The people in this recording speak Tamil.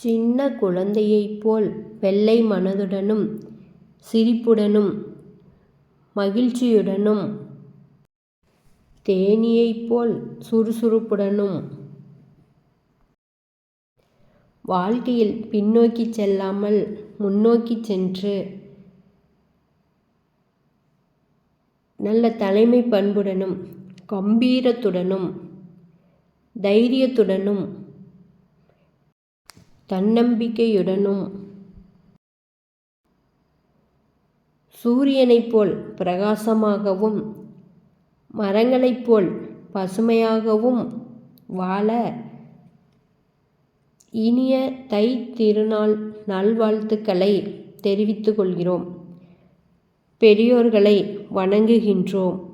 சின்ன குழந்தையைப் போல் வெள்ளை மனதுடனும் சிரிப்புடனும் மகிழ்ச்சியுடனும் தேனீயைப் போல் சுறுசுறுப்புடனும். வாழ்க்கையில் பின்னோக்கி செல்லாமல் முன்னோக்கிச் சென்று நல்ல தலைமை பண்புடனும் கம்பீரத்துடனும் தைரியத்துடனும் தன்னம்பிக்கையுடனும். சூரியனைப் போல் பிரகாசமாகவும் மரங்களைப் போல் பசுமையாகவும் வாழ இனிய தை திருநாள் நல்வாழ்த்துக்களை தெரிவித்துக் கொள்கிறோம். பெரியோர்களை வணங்குகின்றோம்.